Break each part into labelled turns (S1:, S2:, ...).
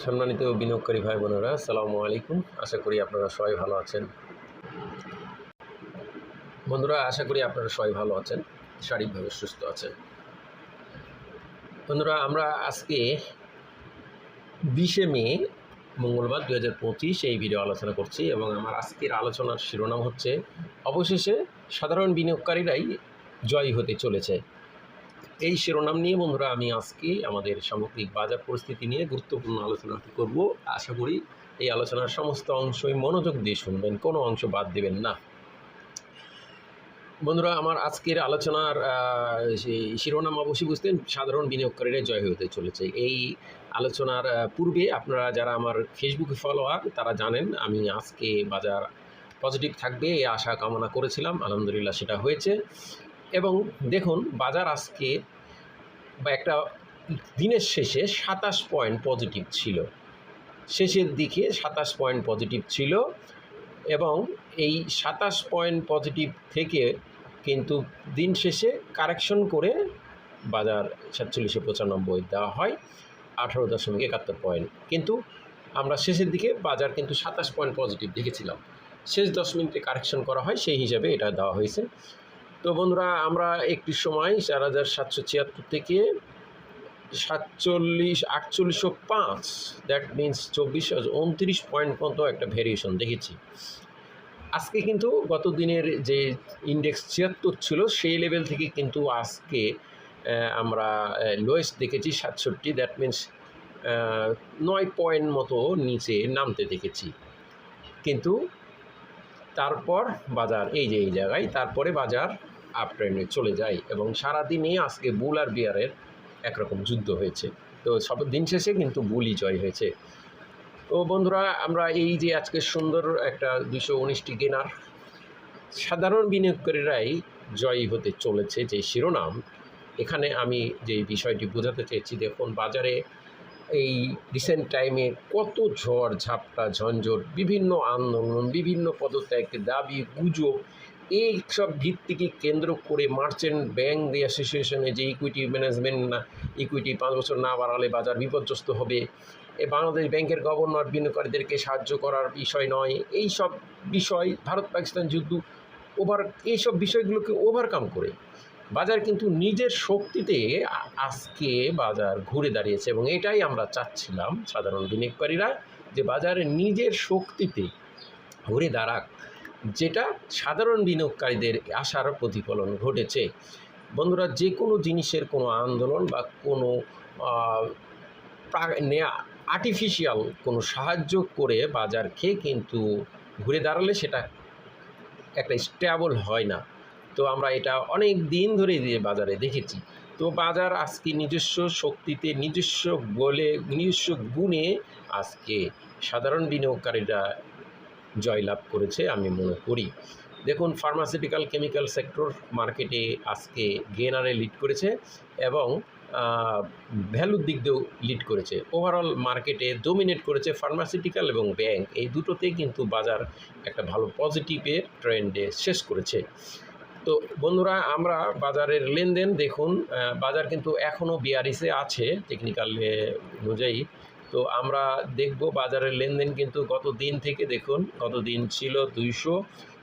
S1: সম্মানিত বিনিয়োগকারী ভাই বোনেরা আসসালামু আলাইকুম। আশা করি আপনারা সবাই ভালো আছেন। বন্ধুরা, আশা করি আপনারা সবাই ভালো আছেন, শারীরিকভাবে সুস্থ আছেন। বন্ধুরা, আমরা আজকে বিশে মে, মঙ্গলবার দু হাজার পঁচিশ এই ভিডিও আলোচনা করছি এবং আমার আজকের আলোচনার শিরোনাম হচ্ছে, অবশেষে সাধারণ বিনিয়োগকারীরাই জয়ী হতে চলেছে। এই শিরোনাম নিয়ে বন্ধুরা আমি আজকে আমাদের সামগ্রিক বাজার পরিস্থিতি নিয়ে গুরুত্বপূর্ণ আলোচনাটি করব। আশা করি এই আলোচনার সমস্ত অংশই মনোযোগ দিয়ে শুনবেন, কোনো অংশ বাদ দেবেন না। বন্ধুরা, আমার আজকের আলোচনার শিরোনাম অবশ্যই বুঝতেন, সাধারণ বিনিয়োগকারীরা জয় হতে চলেছে। এই আলোচনার পূর্বে আপনারা যারা আমার ফেসবুকে ফলোয়ার তারা জানেন আমি আজকে বাজার পজিটিভ থাকবে, এই আশা কামনা করেছিলাম। আলহামদুলিল্লাহ সেটা হয়েছে। এবং দেখুন, বাজার আজকে বা একটা দিনের শেষে সাতাশ পয়েন্ট পজিটিভ ছিল। শেষের দিকে সাতাশ পয়েন্ট পজিটিভ ছিল এবং এই সাতাশ পয়েন্ট পজিটিভ থেকে কিন্তু দিন শেষে কারেকশন করে বাজার সাতচল্লিশে পঁচানব্বই দেওয়া হয়, আঠারো দশমিক একাত্তর পয়েন্ট। কিন্তু আমরা শেষের দিকে বাজার কিন্তু সাতাশ পয়েন্ট পজিটিভ দেখেছিলাম। শেষ দশ মিনিটে কারেকশন করা হয় সেই হিসাবে এটা দেওয়া হয়েছে। তো বন্ধুরা, আমরা একটি সময় চার হাজার সাতশো ছিয়াত্তর থেকে সাতচল্লিশ, আটচল্লিশশো পাঁচ দ্যাট মিন্স চব্বিশ উনত্রিশ পয়েন্ট পর্যন্ত একটা ভেরিয়েশন দেখেছি। আজকে কিন্তু গত দিনের যে ইন্ডেক্স ছিয়াত্তর ছিল, সেই লেভেল থেকে কিন্তু আজকে আমরা লোয়েস্ট দেখেছি সাতষট্টি দ্যাট মিন্স নয় পয়েন্ট মতো নিচে নামতে দেখেছি। কিন্তু তারপর বাজার, এই যে, এই জায়গায় তারপরে বাজার আপ ট্রেন্ডে চলে যায় এবং সারাদিনই আজকে বুল আর বিয়ারের একরকম যুদ্ধ হয়েছে। তো সব দিন শেষে কিন্তু বুলি জয় হয়েছে। তো বন্ধুরা, আমরা এই যে আজকে সুন্দর একটা দুশো উনিশটি গেনার, সাধারণ বিনিয়োগকারীরাই জয়ী হতে চলেছে যে শিরোনাম, এখানে আমি যে বিষয়টি বোঝাতে চেয়েছি, দেখুন বাজারে এই রিসেন্ট টাইমে কত ঝড়, ঝাপটা, ঝঞ্ঝট, বিভিন্ন আন্দোলন, বিভিন্ন পদত্যাগ দাবি, গুজব এই সব ভিত্তিকে কেন্দ্র করে মার্চেন্ট ব্যাংক অ্যাসোসিয়েশনে যে ইকুইটি ম্যানেজমেন্ট না ইকুইটি পাঁচ বছর না বাড়ালে বাজার বিপর্যস্ত হবে। এ বাংলাদেশ ব্যাংকের গভর্নর বিনিয়োগকারীদেরকে সাহায্য করার বিষয় নয়। এই সব বিষয় ভারত পাকিস্তান যুদ্ধ ওভার এইসব বিষয়গুলোকে ওভারকাম করে বাজার কিন্তু নিজের শক্তিতে আজকে বাজার ঘুরে দাঁড়িয়েছে এবং এটাই আমরা চাচ্ছিলাম সাধারণ বিনিয়োগকারীরা যে বাজারে নিজের শক্তিতে ঘুরে দাঁড়াক। যেটা সাধারণ বিনিয়োগকারীদের আশার প্রতিফলন ঘটেছে। বন্ধুরা যে কোনো জিনিসের কোনো আন্দোলন বা কোনো আর্টিফিশিয়াল কোনো সাহায্য করে বাজারকে কিন্তু ঘুরে দাঁড়ালে সেটা একটা স্টেবল হয় না। তো আমরা এটা অনেক দিন ধরে দিয়ে বাজারে দেখেছি। তো বাজার আজকে নিজস্ব শক্তিতে, নিজস্ব বলে নিজস্ব গুণে আজকে সাধারণ বিনিয়োগকারীরা জয়লাভ করেছে, আমি মনে করি। দেখুন ফার্মাসিউটিক্যাল কেমিক্যাল সেক্টর মার্কেটে আজকে গেনারে লিড করেছে এবং ভ্যালুর দিক দিয়েও লিড করেছে। ওভারঅল মার্কেটে ডোমিনেট করেছে ফার্মাসিউটিক্যাল এবং ব্যাংক এই দুটোতেই কিন্তু বাজার একটা ভালো পজিটিভের ট্রেন্ডে শেষ করেছে। তো বন্ধুরা, আমরা বাজারের লেনদেন দেখুন বাজার কিন্তু এখনও বিআরএসে আছে টেকনিক্যাল অনুযায়ী। তো আমরা দেখব বাজারের লেনদেন কিন্তু গত দিন থেকে দেখুন গত দিন ছিল দুইশো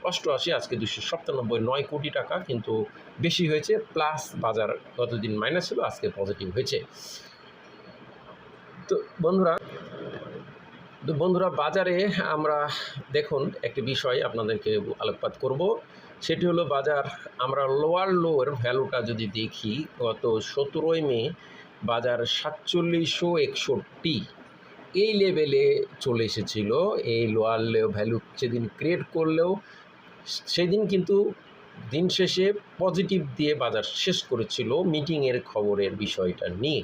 S1: অষ্টআশি, আজকে দুশো সপ্তানব্বই নয় কোটি টাকা কিন্তু বেশি হয়েছে, প্লাস বাজার গতদিন মাইনাস ছিল, আজকে পজিটিভ হয়েছে। তো বন্ধুরা তো বন্ধুরা, বাজারে আমরা দেখুন একটি বিষয় আপনাদেরকে আলোকপাত করব। সেটি হলো বাজার, আমরা লোয়ার লোর ভ্যালুটা যদি দেখি, গত সতেরোই মে বাজার সাতচল্লিশশো একষট্টি এই লেভেলে চলে এসেছিল। এই লোয়ার ভ্যালু সেদিন ক্রিয়েট করলেও সেদিন কিন্তু দিন শেষে পজিটিভ দিয়ে বাজার শেষ করেছিল মিটিংয়ের খবরের বিষয়টা নিয়ে।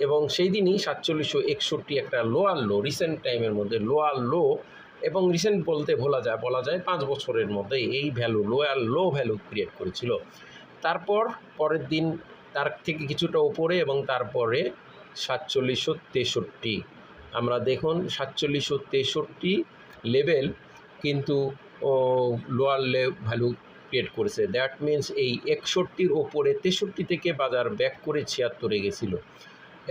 S1: এবং সেই দিনই সাতচল্লিশশো একষট্টি একটা লোয়ার লো রিসেন্ট টাইমের মধ্যে লোয়ার লো এবং রিসেন্ট বলতে বলা যায় বলা যায় পাঁচ বছরের মধ্যে এই value lower low value create করেছিল। তারপর পরের দিন তার থেকে কিছুটা উপরে এবং তারপরে সাতচল্লিশশো তেষট্টি আমরা দেখুন সাতচল্লিশশো তেষট্টি লেভেল কিন্তু লোয়ার লে ভ্যালু ক্রিয়েট করেছে। দ্যাট মিন্স এই একষট্টির ওপরে, তেষট্টি থেকে বাজার ব্যাক করে ছিয়াত্তরে গেছিল।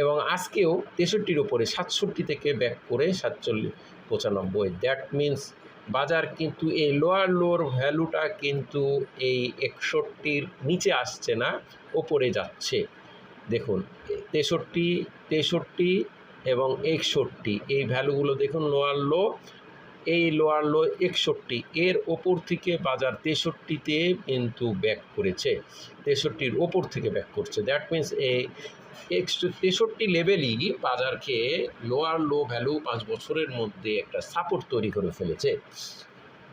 S1: এবং আজকেও তেষট্টির ওপরে, সাতষট্টি থেকে ব্যাক করে সাতচল্লিশ, পঁচানব্বই। দ্যাট মিন্স বাজার কিন্তু এই লোয়ার লোর ভ্যালুটা কিন্তু এই একষট্টির নিচে আসছে না, ওপরে যাচ্ছে। দেখুন, তেষট্টি তেষট্টি এবং একষট্টি। এই ভ্যালুগুলো দেখুন, লোয়ার লো, এই লোয়ার লো একষট্টি। এর ওপর থেকে বাজার তেষট্টিতে কিন্তু ব্যাক করেছে। তেষট্টির ওপর থেকে ব্যাক করছে। দ্যাট মিন্স এই তেষট্টি লেভেলই বাজারকে লোয়ার লো ভ্যালু পাঁচ বছরের মধ্যে একটা সাপোর্ট তৈরি করে ফেলেছে।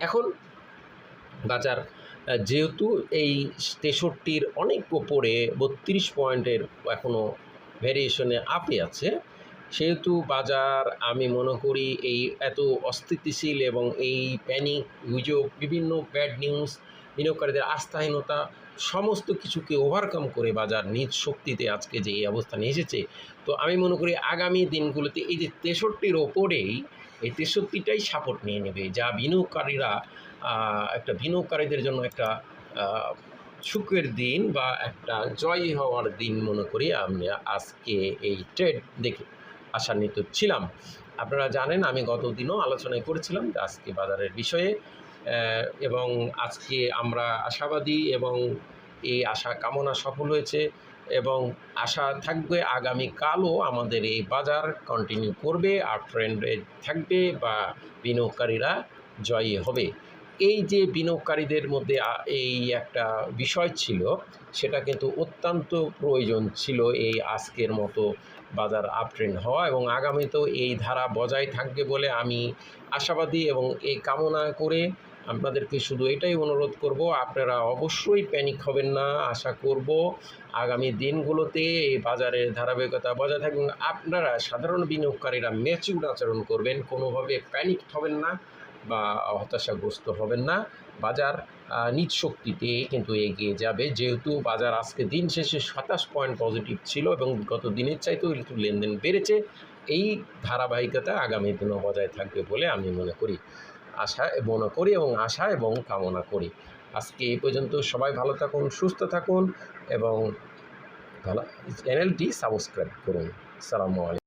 S1: এখন বাজার যেহেতু এই তেষট্টির অনেক ওপরে বত্রিশ পয়েন্টের এখনও ভ্যারিয়েশনে আপে আছে সেহেতু বাজার, আমি মনে করি এই এত অস্থিতিশীল এবং এই প্যানিক গুজব, বিভিন্ন ব্যাড নিউজ বিনিয়োগকারীদের আস্থাহীনতা, সমস্ত কিছুকে ওভারকাম করে বাজার নিজ শক্তিতে আজকে যে এই অবস্থানে এসেছে। তো আমি মনে করি আগামী দিনগুলোতে এই যে তেষট্টির ওপরেই এই তেষট্টিটাই সাপোর্ট নিয়ে নেবে, যা বিনিয়োগকারীরা একটা বিনিয়োগকারীদের জন্য একটা সুখের দিন বা একটা জয় হওয়ার দিন মনে করি আমি আজকে এই ট্রেড দেখে। আশান্বিত ছিলাম। আপনারা জানেন, আমি গত দিনও আলোচনায় করেছিলাম যে আজকে বাজারের বিষয়ে এবং আজকে আমরা আশাবাদী এবং এই আশা কামনা সফল হয়েছে এবং আশা থাকবে আগামীকালও আমাদের এই বাজার কন্টিনিউ করবে, আর ট্রেন্ডে থাকবে বা বিনিয়োগকারীরা জয়ী হবে। এই যে বিনিয়োগকারীদের মধ্যে এই একটা বিষয় ছিল, সেটা কিন্তু অত্যন্ত প্রয়োজন ছিল এই আজকের মতো বাজার আপট্রেন্ড হওয়া এবং আগামীতেও এই ধারা বজায় থাকবে বলে আমি আশাবাদী এবং এই কামনা করে আপনাদেরকে শুধু এটাই অনুরোধ করব, আপনারা অবশ্যই প্যানিক হবেন না, আশা করব আগামী দিনগুলোতে এই বাজারের ধারাবাহিকতা বজায় থাকবে আপনারা সাধারণ বিনিয়োগকারীরা ম্যাচিউর আচরণ করবেন, কোনোভাবে প্যানিক হবেন না বা হতাশাগ্রস্ত হবেন না। বাজার নিজ শক্তিতে কিন্তু এগিয়ে যাবে। যেহেতু বাজার আজকে দিন শেষে সাতাশ পয়েন্ট পজিটিভ ছিল এবং গত দিনের চাইতেও একটু লেনদেন বেড়েছে, এই ধারাবাহিকতা আগামী দিনও বজায় থাকবে বলে আমি মনে করি। আশা মনে করি এবং আশা এবং কামনা করি। আজকে এই পর্যন্ত সবাই ভালো থাকুন, সুস্থ থাকুন এবং ভালো চ্যানেলটি সাবস্ক্রাইব করুন। সালামু আলাইকুম।